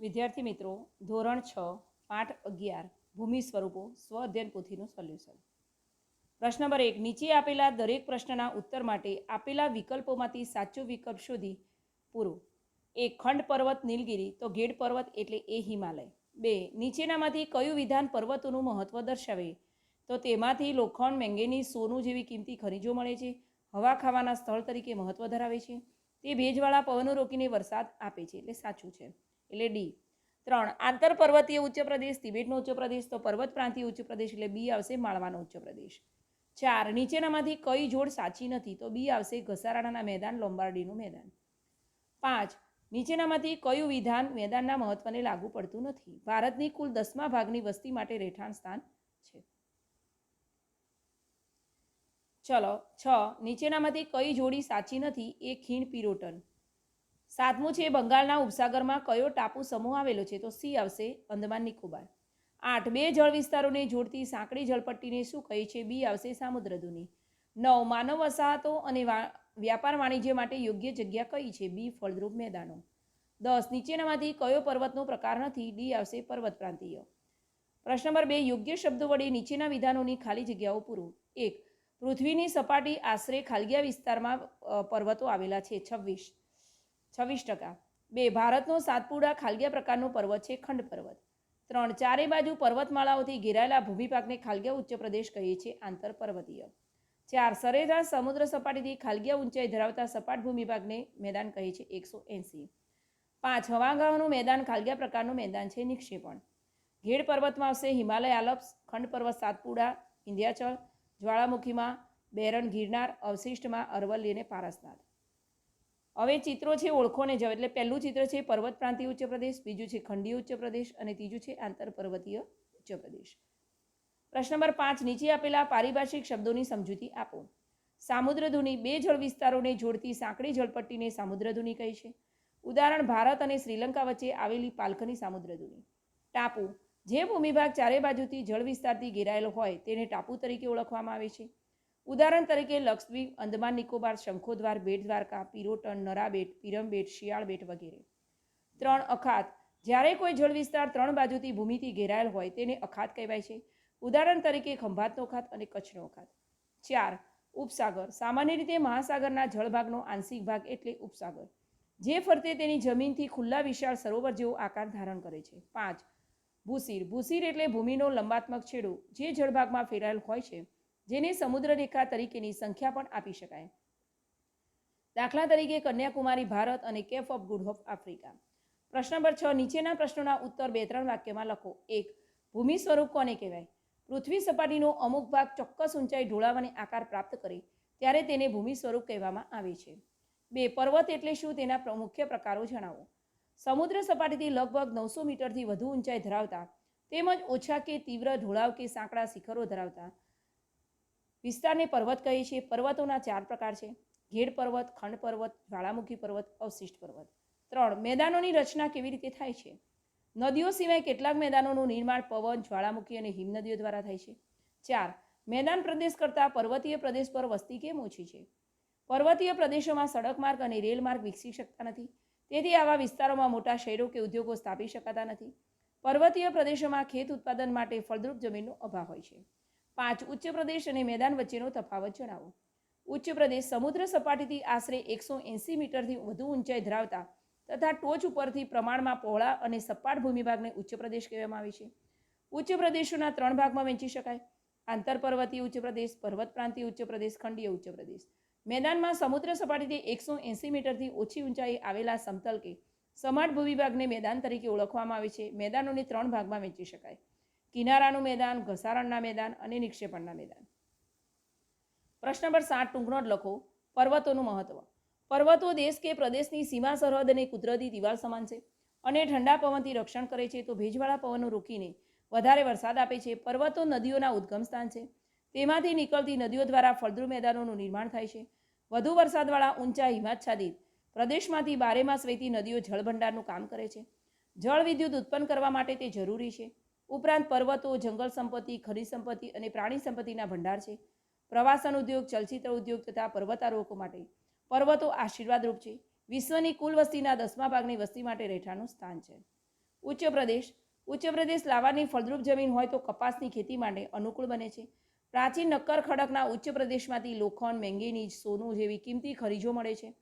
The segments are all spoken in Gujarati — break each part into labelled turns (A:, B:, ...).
A: વિદ્યાર્થી મિત્રો, ધોરણ છ, પાઠ અગિયાર, ભૂમિ સ્વરૂપો, સ્વ અધ્યયન પોથીનું સોલ્યુશન. પ્રશ્ન નંબર એક, નીચે આપેલા દરેક પ્રશ્નના ઉત્તર માટે આપેલા વિકલ્પોમાંથી સાચો વિકલ્પ શોધી પૂરો. એક ખંડ પર્વત નીલગિરી, તો ગેડ પર્વત એટલે એ હિમાલય. બે, નીચેનામાંથી કયું વિધાન પર્વતોનું મહત્વ દર્શાવે? તો તેમાંથી લોખંડ મેંગેનીઝ સોનું જેવી કિંમતી ખનિજો મળે છે. હવા ખાવાના સ્થળ તરીકે મહત્વ ધરાવે છે. તે ભેજવાળા પવનો રોકીને વરસાદ આપે છે. એટલે સાચું છે. એટલે ડી. ત્રણ, આંતર પર્વતીય ઉચ્ચ પ્રદેશ, તિબેટનો ઉચ્ચ પ્રદેશ, તો પર્વત પ્રાંતીય ઉચ્ચ પ્રદેશ એટલે બી આવશે માળવાનો ઉચ્ચ પ્રદેશ. ચાર, નીચેનામાંથી કઈ જોડ સાચી નથી, તો બી આવશે ઘસારાણાના મેદાન, લોમ્બાર્ડીનું મેદાન. પાંચ, નીચેનામાંથી કયું વિધાન મેદાનના મહત્વને લાગુ પડતું નથી? ભારતની કુલ દસમા ભાગની વસ્તી માટે રહેઠાણ સ્થાન છે. ચલો, છ, નીચેનામાંથી કઈ જોડી સાચી નથી? એ ખીણ પિરોટન. સાતમું છે, બંગાળના ઉપસાગરમાં કયો ટાપુ સમૂહ આવેલો છે? તો સી આવશે અંદમાન નિકોબાર. આઠ, બે જળ વિસ્તારોને જોડતી સાંકડી જળપટ્ટીને શું કહે છે? બી આવશે સામુદ્રધુની. નવ, માનવ વસાહતો અને વ્યાપાર વાણિજ્ય માટે યોગ્ય જગ્યા કઈ છે? બી ફળદ્રુપ મેદાનો. દસ, નીચેનામાંથી કયો પર્વતનો પ્રકાર નથી? ડી આવશે પર્વત પ્રાંતિય. પ્રશ્ન નંબર બે, યોગ્ય શબ્દો વડે નીચેના વિધાનોની ખાલી જગ્યાઓ પૂરું. એક, પૃથ્વીની સપાટી આશરે ખાલગિયા વિસ્તારમાં પર્વતો આવેલા છે. છવ્વીસ છવ્વીસ ટકા. બે, ભારતનો સાતપુડા ખાલગિયા પ્રકારનો પર્વત છે, ખંડ પર્વત. ત્રણ, ચારે બાજુ પર્વતમાળાઓથી ઘેરાયેલા ભૂમિભાગને ખાલગિયા ઉચ્ચ પ્રદેશ કહીએ છીએ આંતર પર્વતીય. ચાર, સરેરાશ સમુદ્ર સપાટીથી ખાલગિયા ઊંચાઈ ધરાવતા સપાટ ભૂમિભાગને મેદાન કહે છે એકસો એંસી. પાંચ, હવાગાહનું મેદાન ખાલગિયા પ્રકારનું મેદાન છે, નિક્ષેપણ. ઘેડ પર્વતમાં આવશે હિમાલય આલ્પ્સ, ખંડ પર્વત સાતપુડા વિંધ્યાચલ જ્વાળામુખીમાં બેરન ગિરનાર, અવશિષ્ટમાં અરવલ્લી અને પારસનાથ. હવે ચિત્રો છે ઓળખોને જવ. એટલે પહેલું ચિત્ર છે પર્વત પ્રાંતીય ઉચ્ચ પ્રદેશ, બીજું છે ખંડીય ઉચ્ચ પ્રદેશ અને ત્રીજું છે આંતર પર્વતીય ઉચ્ચ પ્રદેશ. પ્રશ્ન નંબર પાંચ, નીચે આપેલા પારિભાષિક શબ્દોની સમજૂતી આપો. સામુદ્રધુની બે જળ વિસ્તારોને જોડતી સાંકડી જળપટ્ટીને સામુદ્રધુની કહે છે. ઉદાહરણ, ભારત અને શ્રીલંકા વચ્ચે આવેલી પાલખની સામુદ્રધુની ટાપુ. જે ભૂમિભાગ ચારે બાજુથી જળ વિસ્તારથી ઘેરાયેલો હોય તેને ટાપુ તરીકે ઓળખવામાં આવે છે. ઉદાહરણ તરીકે લક્ષદ્વીપ, અંદમાન નિકોબાર, શંખોદ્વાર, બેટ દ્વારકા, પીરોટન, નરાબેટ, પિરમબેટ, શિયાળબેટ વગેરે. ત્રણ અખાત. જ્યારે કોઈ જળ વિસ્તાર ત્રણ બાજુથી ભૂમિથી ઘેરાયેલ હોય તેને અખાત કહેવાય છે. ઉદાહરણ તરીકે ખંભાતનો અખાત અને કચ્છનો અખાત. ચાર. ઉપસાગર. સામાન્ય રીતે મહાસાગરના જળભાગનો આંશિક ભાગ એટલે ઉપસાગર. જે ફરતે તેની જમીનથી ખુલ્લા વિશાળ સરોવર જેવો આકાર ધારણ કરે છે. પાંચ. ભૂસીર. ભૂસીર એટલે ભૂમિનો લંબાત્મક છેડો જે જળભાગમાં ફેરાયેલ હોય છે. જેને સમુદ્રરેખા તરીકેની સંખ્યા પણ આપી શકાય. દાખલા તરીકે કન્યાકુમારી, ભારત અને cape of good hope Africa. પ્રશ્ન નંબર છ, નીચેના પ્રશ્નોના ઉત્તર બે ત્રણ વાક્યમાં લખો. એક, ભૂમિ સ્વરૂપ કોને કહેવાય? પૃથ્વી સપાટીનો અમુક ભાગ ચોક્કસ ઊંચાઈ ઢોળાવવાની આકાર પ્રાપ્ત કરે, ત્યારે તેને ભૂમિ સ્વરૂપ કહેવામાં આવે છે. બે, પર્વત એટલે શું તેના મુખ્ય પ્રકારો જણાવો. સમુદ્ર સપાટીથી લગભગ નવસો મીટરથી વધુ ઊંચાઈ ધરાવતા, તેમજ ઓછા કે તીવ્ર ઢોળાવ કે સાંકડા શિખરો ધરાવતા વિસ્તારને પર્વત કહીએ છીએ પર્વતોના ચાર પ્રકાર છે. ઘેડ પર્વત, ખંડ પર્વત, જ્વાળામુખી પર્વત, અવશિષ્ટ પર્વત. ત્રણ, મેદાનોની રચના કેવી રીતે થાય છે? નદીઓ સિવાય કેટલાક મેદાનોનું નિર્માણ પવન, જ્વાળામુખી અને હિમનદીઓ દ્વારા થાય છે. ચાર, મેદાન પ્રદેશ કરતાં પર્વતીય પ્રદેશ પર વસ્તી કેમ ઓછી છે? પર્વતીય પ્રદેશોમાં સડક માર્ગ અને રેલ માર્ગ વિકસી શકતા નથી. તેથી આવા વિસ્તારોમાં મોટા શહેરો કે ઉદ્યોગો સ્થાપી શકાતા નથી. પર્વતીય પ્રદેશોમાં ખેત ઉત્પાદન માટે ફળદ્રુપ જમીનનો અભાવ હોય છે. પાંચ ઉચ્ચ પ્રદેશ અને મેદાન વચ્ચેનો તફાવત જણાવો. ઉચ્ચ પ્રદેશ સમુદ્ર સપાટીથી આશરે એકસો એંસી મીટરથી વધુ ઊંચાઈ ધરાવતા તથા ટોચ ઉપરથી પ્રમાણમાં પહોળા અને સપાટ ભૂમિભાગને ઉચ્ચ પ્રદેશ કહેવામાં આવે છે. ઉચ્ચ પ્રદેશોના ત્રણ ભાગમાં વહેંચી શકાય. આંતરપર્વતીય ઉચ્ચ પ્રદેશ પર્વત પ્રાંતીય ઉચ્ચ પ્રદેશ, ખંડીય ઉચ્ચ પ્રદેશ. મેદાનમાં સમુદ્ર સપાટીથી એકસો એંસી મીટરથી ઓછી ઊંચાઈ આવેલા સમતલ કે સમાટ ભૂમિભાગને મેદાન તરીકે ઓળખવામાં આવે છે. મેદાનોને ત્રણ ભાગમાં વહેંચી શકાય. કિનારાનું મેદાન, ઘસારણના મેદાન અને નિક્ષેપણના મેદાન. પ્રશ્ન નંબર સાત, ટૂંકનો જ લખો. પર્વતોનું મહત્વ. પર્વતો દેશ કે પ્રદેશની સીમા સરહદ અને કુદરતી દિવાલ સમાન છે. અને ઠંડા પવનથી રક્ષણ કરે છે તો ભેજવાળા પવનો રોકીને વધારે વરસાદ આપે છે. પર્વતો નદીઓના ઉદ્ગમ સ્થાન છે. તેમાંથી નીકળતી નદીઓ દ્વારા ફળદ્રુપ મેદાનોનું નિર્માણ થાય છે. વધુ વરસાદવાળા ઊંચા હિમાચ્છાદિત પ્રદેશમાંથી બારેમાસ વહેતી નદીઓ જળભંડારનું કામ કરે છે. જળ વિદ્યુત ઉત્પન્ન કરવા માટે તે જરૂરી છે. ઉપરાંત પર્વતો, જંગલ સંપત્તિ, ખનિજ સંપત્તિ અને પ્રાણી સંપત્તિના ભંડાર છે. પ્રવાસન ઉદ્યોગ, ચલચિત્ર ઉદ્યોગ તથા પર્વતારોહકો માટે પર્વતો આશીર્વાદરૂપ છે. વિશ્વની કુલ વસ્તીના દસમા ભાગની વસ્તી માટે રહેઠાણનું સ્થાન છે. ઉચ્ચ પ્રદેશ. ઉચ્ચ પ્રદેશ લાવાની ફળદ્રુપ જમીન હોય તો કપાસની ખેતી માટે અનુકૂળ બને છે. પ્રાચીન નક્કર ખડકના ઉચ્ચ પ્રદેશમાંથી લોખંડ મેંગેનીઝ સોનું જેવી કિંમતી ખરીજો મળે છે.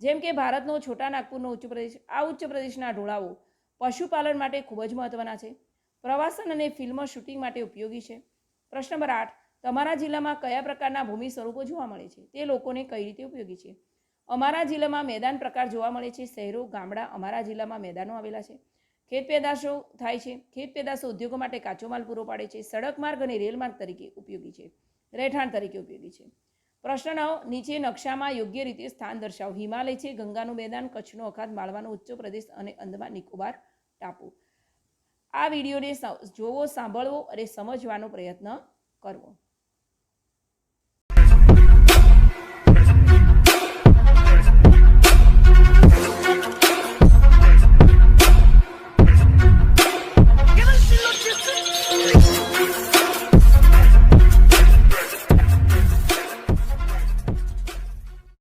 A: જેમ કે ભારતનો છોટા નાગપુરનો ઉચ્ચ પ્રદેશ. આ ઉચ્ચ પ્રદેશના ઢોળાવો પશુપાલન માટે ખૂબ જ મહત્ત્વના છે. પ્રવાસન અને ફિલ્મ શૂટિંગ માટે ઉપયોગી છે. પ્રશ્ન નંબર આઠ, તમારા જિલ્લામાં કયા પ્રકારના ભૂમિ સ્વરૂપો જોવા મળે છે? તે લોકોને કઈ રીતે ઉપયોગી છે? અમારા જિલ્લામાં મેદાન પ્રકાર જોવા મળે છે. શહેરો, ગામડા અમારા જિલ્લામાં મેદાનો આવેલા છે. ખેત પેદાશો થાય છે. ખેત પેદાશો ઉદ્યોગો માટે કાચો માલ પૂરો પાડે છે. સડક માર્ગ અને રેલ માર્ગ તરીકે ઉપયોગી છે. રહેઠાણ તરીકે ઉપયોગી છે. પ્રશ્ન નવ, નીચે નકશામાં યોગ્ય રીતે સ્થાન દર્શાવો. હિમાલય છે. ગંગાનું મેદાન, કચ્છનો અખાત, માળવાનો ઉચ્ચ પ્રદેશ અને અંદમાન નિકોબાર ટાપુ. આ વિડીયોને જોવો સાંભળવો અને સમજવાનો પ્રયત્ન કરવો.